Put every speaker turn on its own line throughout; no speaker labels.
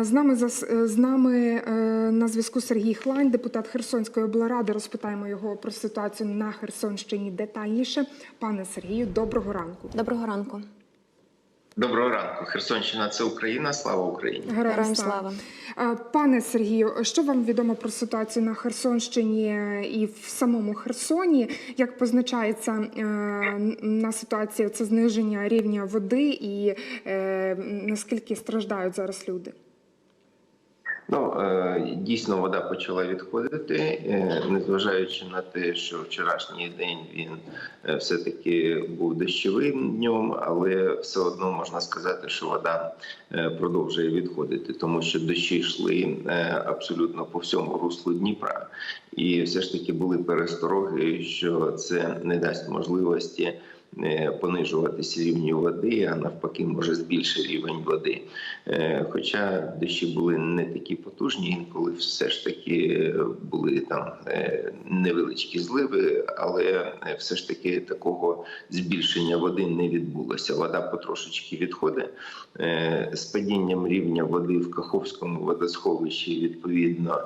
Е, З нами зас- з нами е, на зв'язку Сергій Хлань, депутат Херсонської облради. Розпитаємо його про ситуацію на Херсонщині детальніше. Пане Сергію, доброго ранку.
Доброго ранку.
Доброго ранку. Херсонщина це Україна. Слава Україні.
Героям слава. Е, Пане Сергію, що вам відомо про ситуацію на Херсонщині і в самому Херсоні? Як позначається е, на ситуації це зниження рівня води і е, наскільки страждають зараз люди?
Ну е, дійсно вода почала відходити, е, незважаючи на те, що вчорашній день він е, все таки був дощовим днем, але все одно можна сказати, що вода продовжує відходити, тому що дощі йшли абсолютно по всьому руслу Дніпра, і все ж таки були перестороги, що це не дасть можливості. Е, Понижуватися рівню води, а навпаки, може збільшити рівень води. Е, Хоча дощі були не такі потужні, інколи все ж таки були там е, невеличкі зливи, але все ж таки такого збільшення води не відбулося. Вода потрошечки відходить. З падінням рівня води в Каховському водосховищі відповідно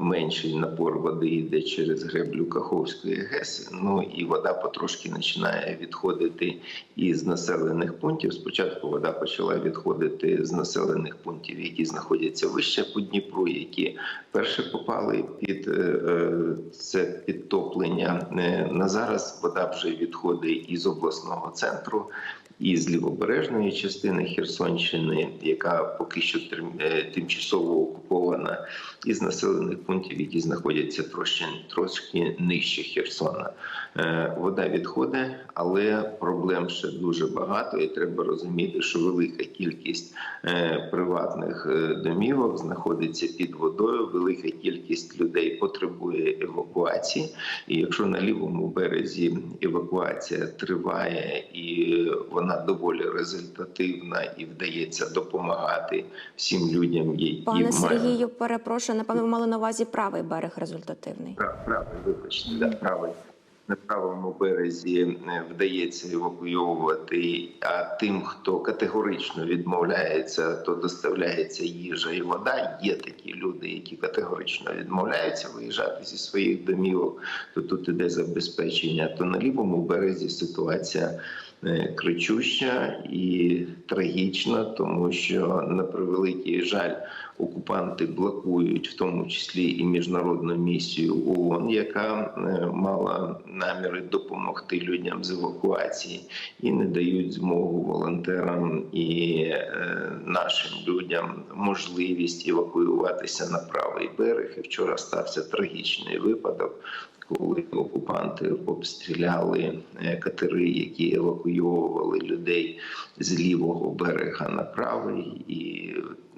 менший напор води йде через греблю Каховської ГЕС. Ну і вода потрошки починає відходити із населених пунктів. Спочатку вода почала відходити з населених пунктів, які знаходяться вище по Дніпру, які перше попали під е, е, це підтоплення. Е, На зараз вода вже відходить із обласного центру. І з лівобережної частини Херсонщини, яка поки що е, тимчасово окупована, із населених пунктів, які знаходяться трошки, трошки нижче Херсона. Е, Вода відходить, але проблем ще дуже багато, і треба розуміти, що велика кількість е, приватних домівок знаходиться під водою. Велика кількість людей потребує евакуації. І якщо на лівому березі евакуація триває і вона доволі результативна і вдається допомагати всім людям, які
Пане Сергію, перепрошую, напевно, ви мали на увазі правий берег результативний.
Правий, вибачте, да, правий. На правому березі е, вдається евакуйовувати, а тим, хто категорично відмовляється, то доставляється їжа і вода. Є такі люди, які категорично відмовляються виїжджати зі своїх домівок, то тут іде забезпечення. То на лівому березі ситуація кричуща і трагічна, тому що на превеликий жаль окупанти блокують, в тому числі і міжнародну місію ООН, яка е, мала наміри допомогти людям з евакуації, і не дають змогу волонтерам і е, нашим людям можливість евакуюватися на правий берег. І вчора стався трагічний випадок. Коли окупанти обстріляли е, катери, які евакуйовували людей з лівого берега на правий, і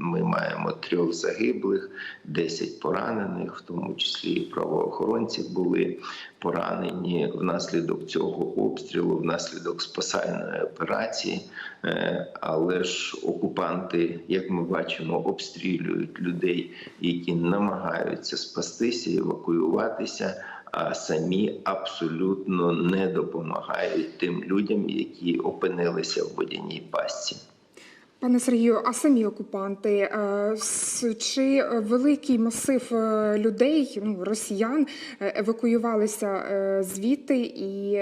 ми маємо трьох загиблих, 10 поранених, в тому числі і правоохоронці були поранені внаслідок цього обстрілу, внаслідок спасальної операції. Е, Але ж окупанти, як ми бачимо, обстрілюють людей, які намагаються спастися, евакуюватися. А самі абсолютно не допомагають тим людям, які опинилися в водяній пастці.
Пане Сергію, а самі окупанти, е, чи великий масив е, людей, ну росіян, е, евакуювалися звідти, і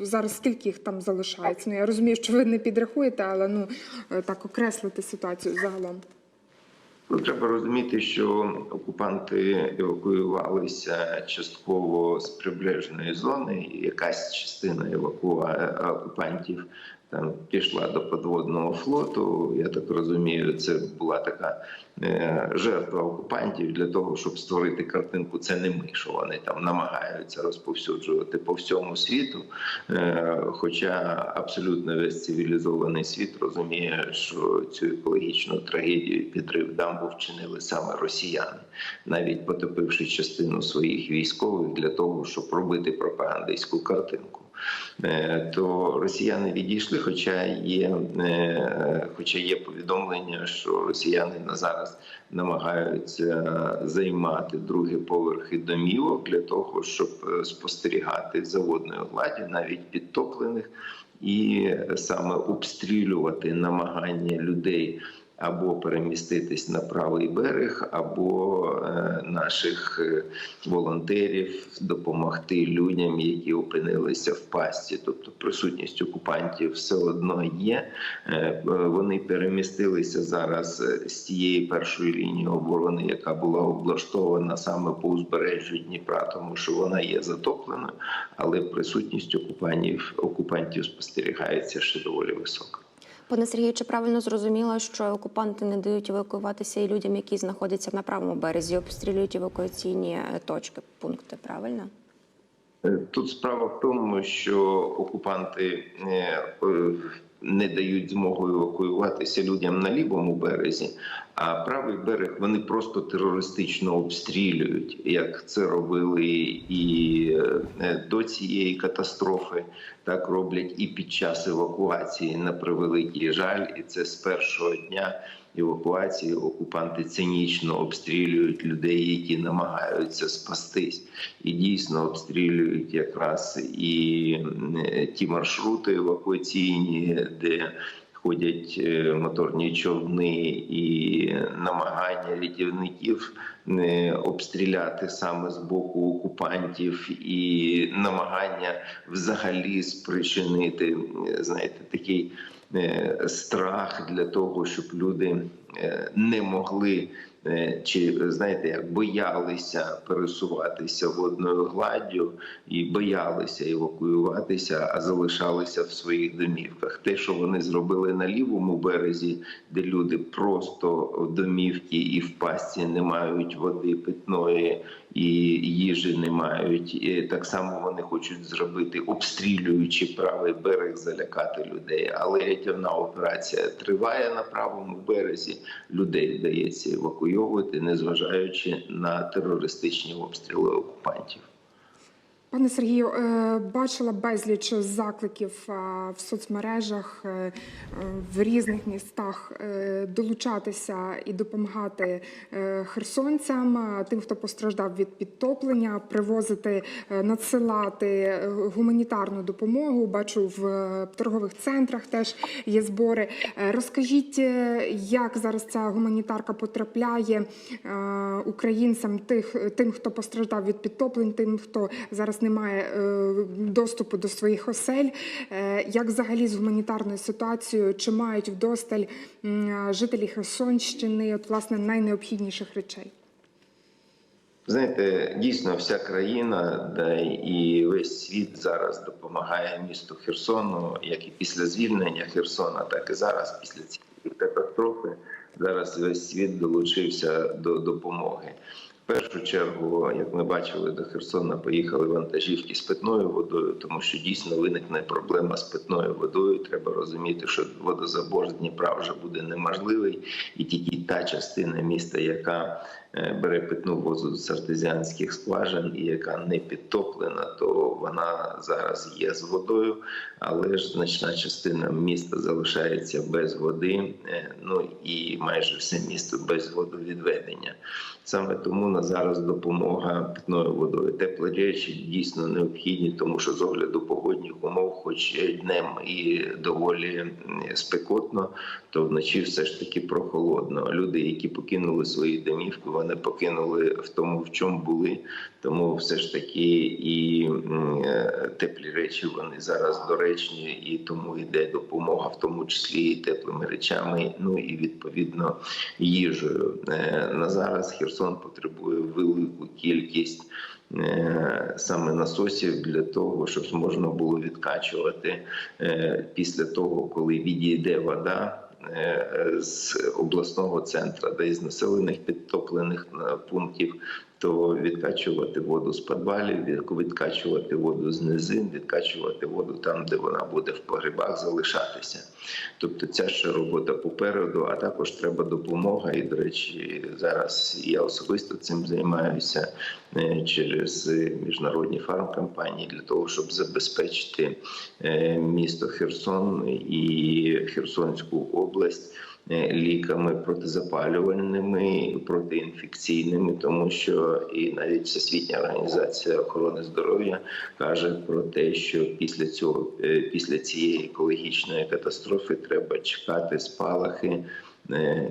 зараз скільки їх там залишається? Ну я розумію, що ви не підрахуєте, але ну так окреслити ситуацію загалом.
Ну, треба розуміти, що окупанти евакуювалися частково з прибережної зони. Якась частина евакуа окупантів там пішла до подводного флоту. Я так розумію, це була така е, жертва окупантів для того, щоб створити картинку. Це не ми, що вони там намагаються розповсюджувати по всьому світу. Е, хоча абсолютно весь цивілізований світ розуміє, що цю екологічну трагедію підрив дамбу вчинили саме росіяни, навіть потопивши частину своїх військових для того, щоб робити пропагандистську картинку. Е, То росіяни відійшли, хоча є, е, хоча є повідомлення, що росіяни на зараз намагаються займати другі поверхи домівок для того, щоб е, спостерігати за водною гладдю, навіть підтоплених, і саме обстрілювати намагання людей або переміститись на правий берег, або е, наших е, волонтерів допомогти людям, які опинилися в пасті. Тобто присутність окупантів все одно є. Е, Вони перемістилися зараз з тієї першої лінії оборони, яка була облаштована саме по узбережжю Дніпра, тому що вона є затопленою, але присутність окупантів окупантів спостерігається ще доволі висока.
Пане Сергію, чи правильно зрозуміла, що окупанти не дають евакуюватися і людям, які знаходяться на правому березі, обстрілюють евакуаційні е, точки, пункти? Правильно?
Е, Тут справа в тому, що окупанти е, не дають змогу евакуюватися людям на лівому березі, а правий берег вони просто терористично обстрілюють, як це робили і е, до цієї катастрофи. Так роблять і під час евакуації на превеликий жаль, і це з першого дня евакуації окупанти цинічно обстрілюють людей, які намагаються спастись, і дійсно обстрілюють якраз і е, ті маршрути евакуаційні, де ходять е, моторні човни і намагання рятівників не обстріляти саме з боку окупантів, і намагання взагалі спричинити, е, знаєте, такий е, страх для того, щоб люди е, не могли е, чи знаєте, як боялися пересуватися водною гладдю і боялися евакуюватися, а залишалися в своїх домівках. Те, що вони зробили на лівому березі, де люди просто в домівки і в пастці не мають води питної і їжі не мають. І так само вони хочуть зробити, обстрілюючи правий берег, залякати людей. Але рятівна операція триває на правому березі. Людей вдається евакуйовувати, незважаючи на терористичні обстріли окупантів.
Пане Сергію, е, бачила безліч закликів е, в соцмережах е, в різних містах долучатися і допомагати херсонцям, тим, хто постраждав від підтоплення, привозити, надсилати гуманітарну допомогу. Бачу в торгових центрах теж є збори. Розкажіть, як зараз ця гуманітарка потрапляє українцям, тих, тим, хто постраждав від підтоплень, тим, хто зараз не має е, доступу до своїх осель. Е, Як взагалі з гуманітарною ситуацією, чи мають вдосталь жителі Херсонщини от, власне найнеобхідніших речей?
Знаєте, дійсно, вся країна да, і весь світ зараз допомагає місту Херсону, як і після звільнення Херсона, так і зараз, після цієї катастрофи, зараз весь світ долучився до допомоги. Першу чергу, як ми бачили, до Херсона поїхали вантажівки з питною водою, тому що дійсно виникне проблема з питною водою. Треба розуміти, що водозабор з Дніпра вже буде неможливий, і тільки та частина міста, яка е, бере питну воду з артезіанських скважин і яка не підтоплена, то вона зараз є з водою, але ж значна частина міста залишається без води. е, Ну і майже все місто без водовідведення. Саме тому на зараз допомога питною водою. Теплі речі дійсно необхідні, тому що з огляду погодних умов, хоч днем і доволі спекотно, то вночі все ж таки прохолодно. Люди, які покинули свої домівки, вони покинули в тому, в чому були. Тому все ж таки і е, теплі речі вони зараз доречні, і тому йде допомога, в тому числі і теплими речами, ну і відповідно їжею. Е, На зараз Херсон потребує велику кількість. е, Саме насосів для того, щоб можна було відкачувати е, після того, коли відійде вода е, з обласного центру, де із населених підтоплених пунктів, то відкачувати воду з підвалів, відкачувати воду з низин, відкачувати воду там, де вона буде в погребах залишатися. Тобто ця ще робота попереду, а також треба допомога. І, до речі, зараз я особисто цим займаюся е, через міжнародні фармкомпанії для того, щоб забезпечити е, місто Херсон і Херсонську область. Е, Ліками протизапалювальними, протиінфекційними, тому що і навіть Всесвітня організація охорони здоров'я каже про те, що після цього, е, після цієї екологічної катастрофи треба чекати спалахи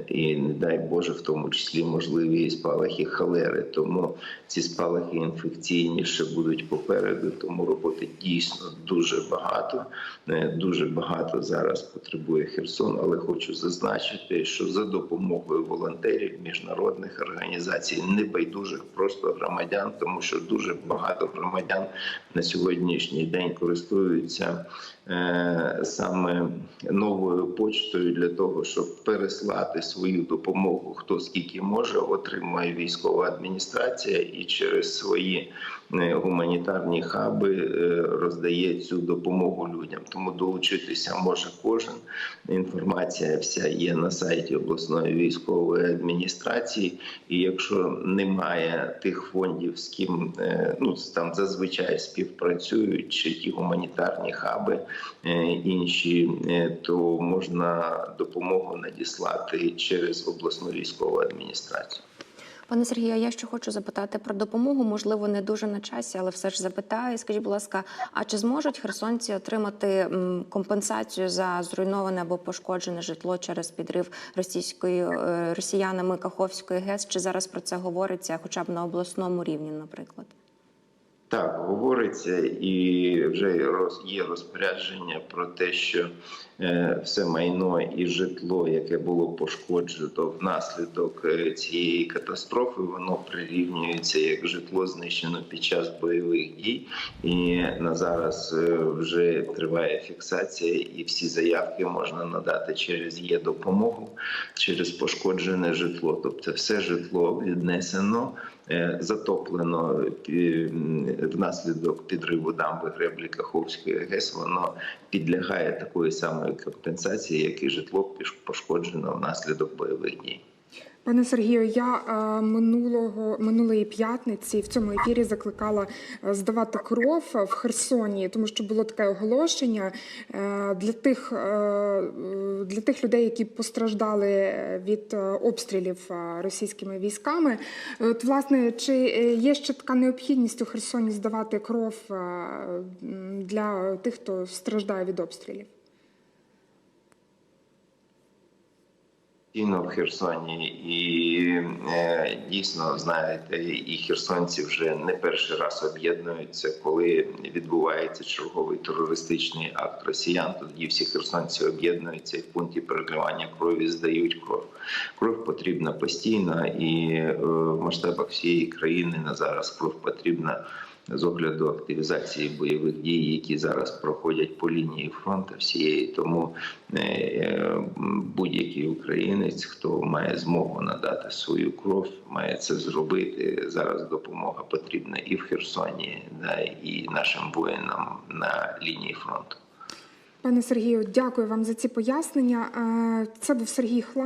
і не дай Боже, в тому числі можливі спалахи холери. Тому ці спалахи інфекційні ще будуть попереду. Тому роботи дійсно дуже багато. Е, Дуже багато зараз потребує Херсон, але хочу зазначити, що за допомогою волонтерів, міжнародних організацій, небайдужих просто громадян, тому що дуже багато громадян на сьогоднішній день користуються е, саме новою почтою для того, щоб переслати свою допомогу. Хто скільки може, отримує військова адміністрація і через свої гуманітарні хаби е, роздає цю допомогу людям. Тому долучитися може кожен. Інформація вся є на сайті обласної військової адміністрації. І якщо немає тих фондів, з ким е, ну там зазвичай співпрацюють, чи ті гуманітарні хаби е, інші, е, то можна допомогу надіслати через обласну військову адміністрацію.
Пане Сергію, я ще хочу запитати про допомогу. Можливо, не дуже на часі, але все ж запитаю. Скажіть, будь ласка, а чи зможуть херсонці отримати компенсацію за зруйноване або пошкоджене житло через підрив російської е, росіянами Каховської ГЕС? Чи зараз про це говориться, хоча б на обласному рівні, наприклад?
Так, говориться, і вже є розпорядження про те, що все майно і житло, яке було пошкоджено внаслідок е, цієї катастрофи, воно прирівнюється як житло знищено під час бойових дій. І на зараз е, вже триває фіксація, і всі заявки можна надати через є допомогу, через пошкоджене житло. Тобто, все житло віднесено е, затоплено е, внаслідок підриву дамби греблі Каховської ГЕС, воно підлягає такої самої компенсації, як і житло пошкоджено внаслідок бойових дій.
Пане Сергію, я е, минулого минулої п'ятниці в цьому ефірі закликала е, здавати кров в Херсоні, тому що було таке оголошення е, для тих, для тих людей, які постраждали від обстрілів російськими військами. От, власне, чи є ще така необхідність у Херсоні здавати кров для тих, хто страждає від обстрілів?
Постійно в Херсоні, і е, дійсно знаєте, і херсонці вже не перший раз об'єднуються, коли відбувається черговий терористичний акт росіян. Тоді всі херсонці об'єднуються і в пункті переливання крові здають кров. Кров потрібна постійно, і е, в масштабах всієї країни на зараз кров потрібна. З огляду активізації бойових дій, які зараз проходять по лінії фронту всієї, тому е, будь-який українець, хто має змогу надати свою кров, має це зробити. Зараз допомога потрібна і в Херсоні, і нашим воїнам на лінії фронту.
Пане Сергію, дякую вам за ці пояснення. Е, Це був Сергій Хла.